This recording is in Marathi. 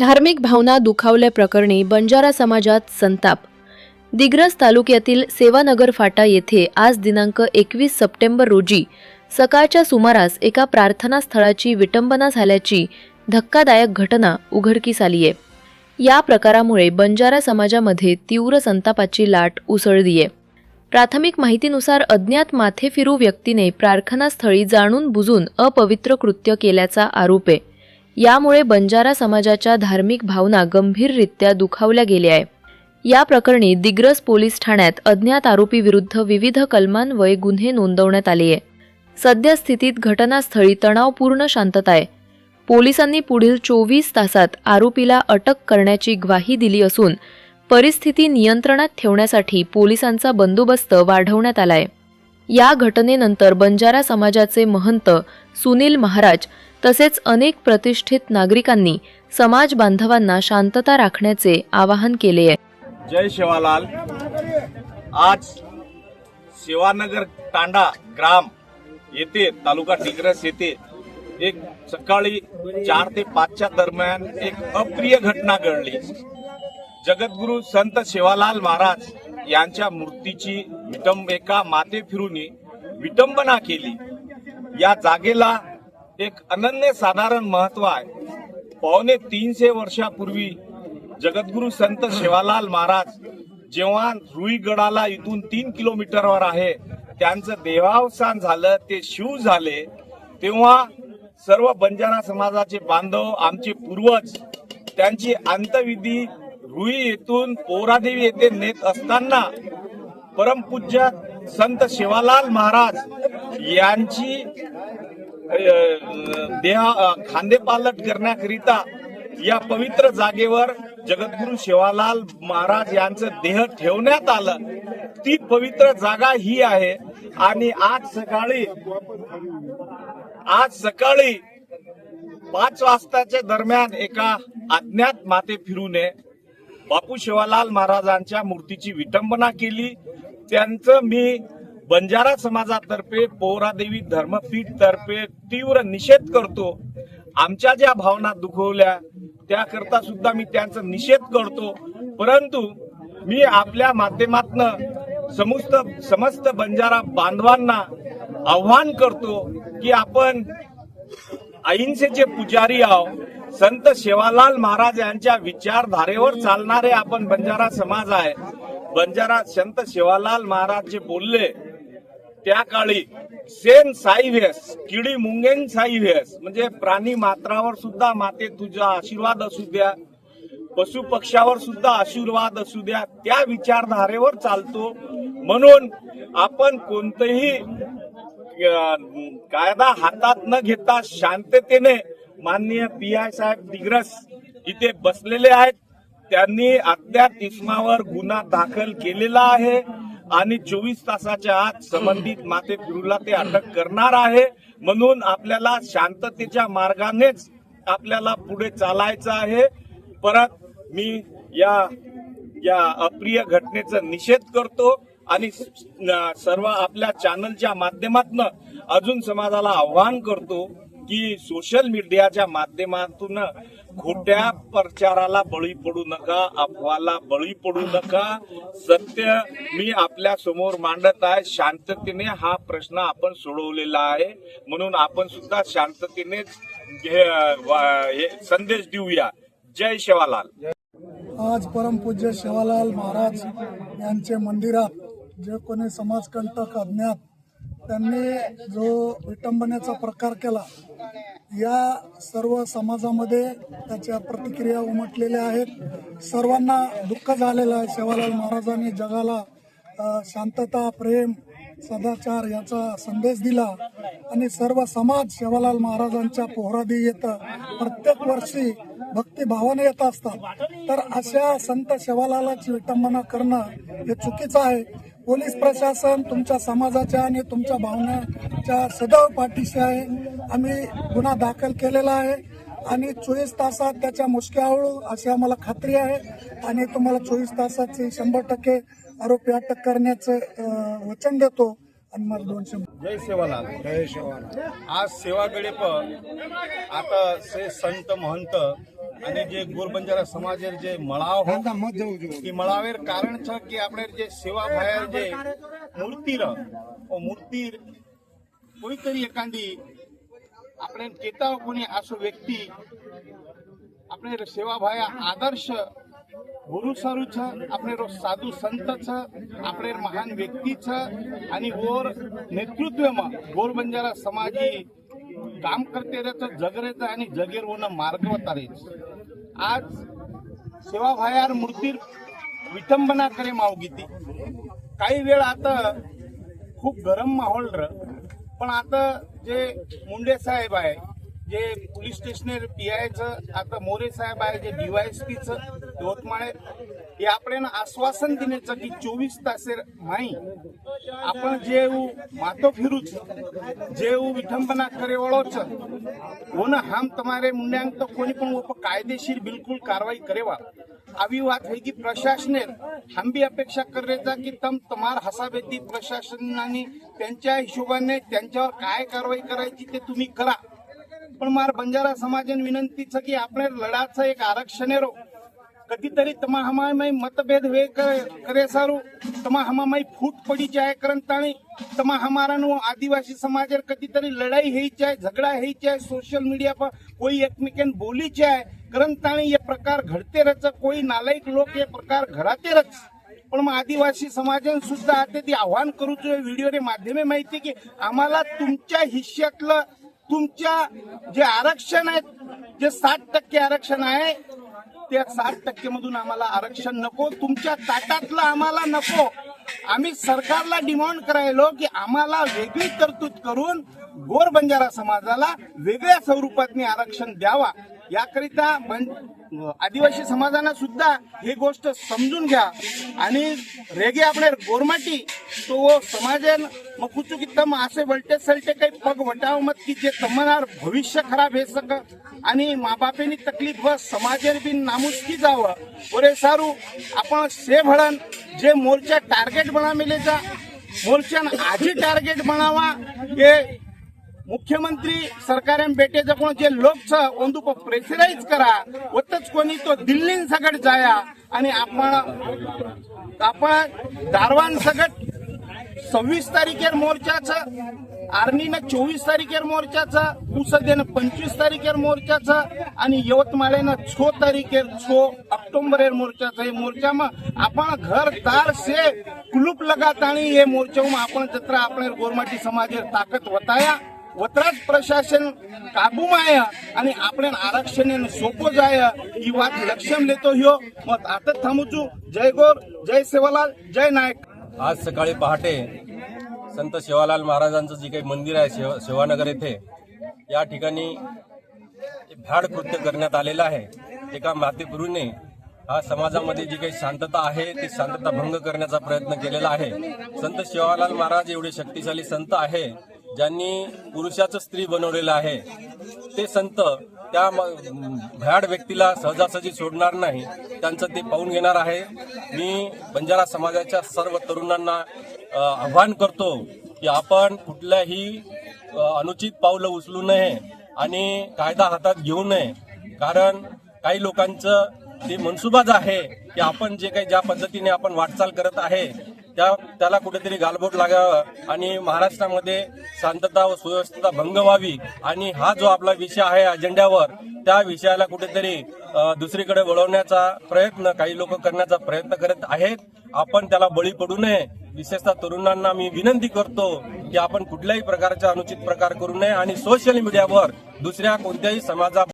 धार्मिक भावना दुखावल्याप्रकरणी बंजारा समाजात संताप. दिग्रस तालुक्यातील सेवानगर फाटा येथे आज दिनांक एकवीस सप्टेंबर रोजी सकाळच्या सुमारास एका प्रार्थना स्थळाची विटंबना झाल्याची धक्कादायक घटना उघडकीस आली आहे. या प्रकारामुळे बंजारा समाजामध्ये तीव्र संतापाची लाट उसळली आहे. प्राथमिक माहितीनुसार अज्ञात माथेफिरू व्यक्तीने प्रार्थनास्थळी जाणून बुजून अपवित्र कृत्य केल्याचा आरोप आहे. यामुळे बंजारा समाजाच्या धार्मिक भावना गंभीररित्या दुखावल्या गेल्या आहे या प्रकरणी दिग्रस पोलीस ठाण्यात अज्ञात आरोपीविरुद्ध विविध कलमान्वये गुन्हे नोंदवण्यात आले आहे सद्यस्थितीत घटनास्थळी तणावपूर्ण शांतता आहे. पोलिसांनी पुढील चोवीस तासात आरोपीला अटक करण्याची ग्वाही दिली असून परिस्थिती नियंत्रणात ठेवण्यासाठी पोलिसांचा बंदोबस्त वाढवण्यात आलाय या घटनेनंतर बंजारा समाजाचे महंत सुनील महाराज तसेच अनेक प्रतिष्ठित नागरिकांनी समाज बांधवांना शांतता राखण्याचे आवाहन केले आहे. जय शिवालाल. आज शिवानगर तांडा ग्राम येथे तालुका डिग्रस येथे एक सकाळी चार ते पाचच्या दरम्यान एक अप्रिय घटना घडली. जगद्गुरु संत शिवालाल महाराज यांच्या मूर्तीची विटंब एका माते फिरून विटंबना केली. या जागेला एक अनन्य साधारण महत्त्व आहे. पावणे तीनशे वर्षापूर्वी जगद्गुरु संत शिवालाल महाराज जेव्हा रुईगडाला इथून तीन किलोमीटरवर आहे त्यांचं देवावसान झालं ते शिव झाले तेव्हा सर्व बंजारा समाजाचे बांधव आमचे पूर्वज त्यांची अंतविधी रुई येथून पोरादेवी येथे नेत असताना परमपूज्य संत शिवालाल महाराज यांची देहा खांदेपालट करण्याकरिता या पवित्र जागेवर जगद्गुरु शिवालाल महाराज यांचं देह ठेवण्यात आलं. ती पवित्र जागा ही आहे. आणि आज सकाळी आज सकाळी पाच वाजताच्या दरम्यान एका अज्ञात माते फिरूने बापू शिवालाल महाराजांच्या मूर्तीची विटंबना केली. त्यांचं मी बंजारा समाजातर्फे पोहरादेवी धर्मपीठ तर्फे तीव्र निषेध करतो. आमच्या ज्या भावना दुखवल्या त्याकरता सुद्धा मी त्यांचा निषेध करतो. परंतु मी आपल्या माध्यमातनं समस्त समस्त बंजारा बांधवांना आव्हान करतो की आपण अहिंसेचे पुजारी आहो संत शेवालाल महाराज यांच्या विचारधारेवर चालणारे आपण बंजारा समाज आहे. बंजारा संत शेवालाल महाराज जे बोलले त्या काळी सेन साईव्यस किडी मुंगेन साई व्हेस म्हणजे प्राणी मात्रावर सुद्धा माते तुझा आशीर्वाद असू द्या पशु पक्षावर सुद्धा आशीर्वाद असू द्या त्या विचारधारेवर चालतो. म्हणून आपण कोणतंही कायदा हातात न घेता शांततेने माननीय पी आय साहेब दिग्रस इथे बसलेले आहेत. त्यांनी अद्याप इस्मावर गुन्हा दाखल केलेला आहे. आणि चोवीस तासाच्या आत संबंधित माते फिरूला ते अटक करणार आहे. म्हणून आपल्याला शांततेच्या मार्गानेच आपल्याला पुढे चालायचं आहे. परत मी या या अप्रिय घटनेचा निषेध करतो आणि सर्व आपल्या चॅनलच्या माध्यमातून अजून समाजाला आव्हान करतो की सोशल मीडियाच्या माध्यमातून खोट्या प्रचाराला बळी पडू नका अफवाला बळी पडू नका. सत्य मी आपल्यासमोर मांडत आहे. शांततेने हा प्रश्न आपण सोडवलेला आहे. म्हणून आपण सुद्धा शांततेने संदेश देऊया. जय शिवालाल. आज परमपूज्य शिवालाल महाराज यांचे मंदिरात जे कोणी समाजकंटक अज्ञात त्यांनी जो विटंबनेचा प्रकार केला या सर्व समाजामध्ये त्याच्या प्रतिक्रिया उमटलेल्या आहेत. सर्वांना दुःख झालेलं आहे. शिवालाल महाराजांनी जगाला शांतता प्रेम सदाचार याचा संदेश दिला आणि सर्व समाज शिवालाल महाराजांच्या पोहरादी येतं. प्रत्येक वर्षी भक्तिभावाने येत असतात. तर अशा संत शिवालालाची विटंबना करणं हे चुकीचं आहे. पोलीस प्रशासन तुमच्या समाजाच्या आणि तुमच्या भावनेच्या सदैव पाठीशी आहे. आम्ही गुन्हा दाखल केलेला आहे आणि चोवीस तासात त्याच्या मुश्क्या हळू अशी आम्हाला खात्री आहे आणि तुम्हाला चोवीस तासाची शंभर टक्के आरोपी अटक करण्याचं वचन देतो आणि मला दोनशे जय सेवालाल. जय शेवाला आज सेवा गळेप आता से संत महंत અને જે ગોરબંજારા સમાજેર જે મળાવ હો એ મળાવેર કારણ છે કે આપણે જે સેવા ભાયર જે મૂર્તિ ર ઓ મૂર્તિ કોઈ તરી એકાંદી આપણે કેતા કોની આસો વ્યક્તિ આપણે સેવા ભાયા આદર્શ ગુરુ સારું છે આપણે રો સાધુ સંત છે આપણે મહાન વ્યક્તિ છે અને ઓર નેતૃત્વમાં ગોર બંજારા સમાજી काम करते त्याचं जगरेचं आणि जगीर होणं मार्गवतारेच आज सेवाभायार मूर्तीर विटंबना करे मावगीती काही वेळ आता खूप गरम माहोल र. पण आता जे मुंडे साहेब आहे जे पोलीस स्टेशनेर पीआयचं आता मोरे साहेब आहे जे डीवायएसपीचं यवतमाळ हे आपण आश्वासन देण्याचं की चोवीस तासेर नाही. आपण जे मातो फिरूच जे विठंबना करे वळोच ओन हम तमारे मुंड्यांक तर कोणी पण कायदेशीर बिलकुल कारवाई करेवा. આવી વાત की प्रशासनेर પ્રશાસને अपेक्षा कर અપેક્ષા કરી રહેતા की તમ તમાર हसाबेती प्रशासनाने त्यांच्या हिशोबाने त्यांच्यावर काय कारवाई करायची ते तुम्ही करा. પણ મારા બંજારા સમાજને વિનંતી છે કે આપણે લડાત છે એક આરક્ષણેરો કદીતરી તમા હમાય મતભેદ વે કરે સારું તમા હમામાં ફૂટ પડી જાય કરંતાણી તમા હમારાનું આદિવાસી સમાજ કદીતરી લડાઈ હઈ જાય ઝઘડા હઈ જાય સોશિયલ મીડિયા પર કોઈ એકમેકન બોલી જાય કરંતાણી એ પ્રકાર ઘડતે રચ કોઈ નાલાયક લોક એ પ્રકાર ઘડાતે રચ पण मग आदिवासी समाजाने सुद्धा आता ते आव्हान करूचं व्हिडिओने माध्यमे माहिती की आम्हाला तुमच्या हिश्श्यातलं तुमच्या जे आरक्षण आहे जे साठ टक्के आरक्षण आहे त्या साठ टक्के मधून आम्हाला आरक्षण नको तुमच्या ताटातलं आम्हाला नको. आम्ही सरकारला डिमांड करायलो की आम्हाला वेगळी तरतूद करून गोर बंजारा समाजाला वेगळ्या स्वरूपातनी आरक्षण द्यावा. याकरिता आदिवासी समाजानं सुद्धा ही गोष्ट समजून घ्या. आणि रेगे आपले गोरमाटी तो वो समाजन मग कुछ की तम असे वलटे सलटे काही पग वटाव मत की जे तमनार भविष्य खराब हे सक आणि माबापेनी तकलीफ व समाजेर बी नामुष्की जावं. ओरे सारू आपण से भळन जे मोर्चा टार्गेट बना मिलेचा मोर्चा आजी टार्गेट बनावा हे ಮುಖ್ಯಮಂತ್ರಿ ಸರ್ಕಾರನ್ ಭೇಟಿ ತಗೊಂಡು ಲೋಕ್ಸ ಒಂದು प्रेसराइज ಕರ ಒತ್ತಚ್ ಕೊನಿ ತೋ ದಿಲ್ಲಿನ್ सकट ಜಾಯ आणि आपण आपण दारवान सगट सव्वीस तारखेर मोर्चाचं आर्मीनं चोवीस तारखेर मोर्चाचं उसदेनं पंचवीस तारखेर मोर्चाचं आणि यवतमाळेनं छो तारखेर छो मोर्चा मोर्चाचं. हे मोर्चाમાં आपण घर दार से कुलूप लगातानी हे मोर्चाમાં आपण जत्रा आपण गोरमाटी समाज ताकद वताया. વતરાજ પ્રશાસન કાબુમાં આયા અને આપણે આરક્ષણ સોંપો જાય એ વાત લક્ષ્યમ લેતો ह्यो मग आता थांबू છું जय गोर जय सेवालाल जय नायक आज सकाळी पहाटे संत सेवालाल महाराजांचं जे काही मंदिर आहे सेवा सेवानगर येथे या ठिकाणी भ्याड कृत्य करण्यात आलेलं आहे एका मातेपुरूने हा समाजामध्ये जी काही शांतता आहे ती शांतता भंग करण्याचा प्रयत्न केलेला आहे संत सेवालाल महाराज एवढे शक्तिशाली संत आहे ज्यांनी पुरुषाचं स्त्री बनवलेलं आहे ते संत त्या भ्याड व्यक्तीला सहजासहजी सोडणार नाही त्यांचं ते पाहून घेणार आहे. मी बंजारा समाजाच्या सर्व तरुणांना आव्हान करतो की आपण कुठल्याही अनुचित पावलं उचलू नये आणि कायदा हातात घेऊ नये. कारण काही लोकांचं ते मनसुबाच आहे की आपण जे काही ज्या पद्धतीने आपण वाटचाल करत आहे त्या त्याला कुठेतरी गालबोट लागावं आणि महाराष्ट्रामध्ये शांतता व सुव्यवस्था भंग व्हावी आणि हा जो आपला विषय आहे अजेंड्यावर त्या विषयाला कुठेतरी दुसरीकडे वळवण्याचा प्रयत्न काही लोक करण्याचा प्रयत्न करत आहेत. आपण त्याला बळी पडू नये. विशेषतः तरुणांना मी विनंती करतो की आपण कुठल्याही प्रकारचा अनुचित प्रकार करू नये आणि सोशल मीडियावर दुसऱ्या कोणत्याही समाजा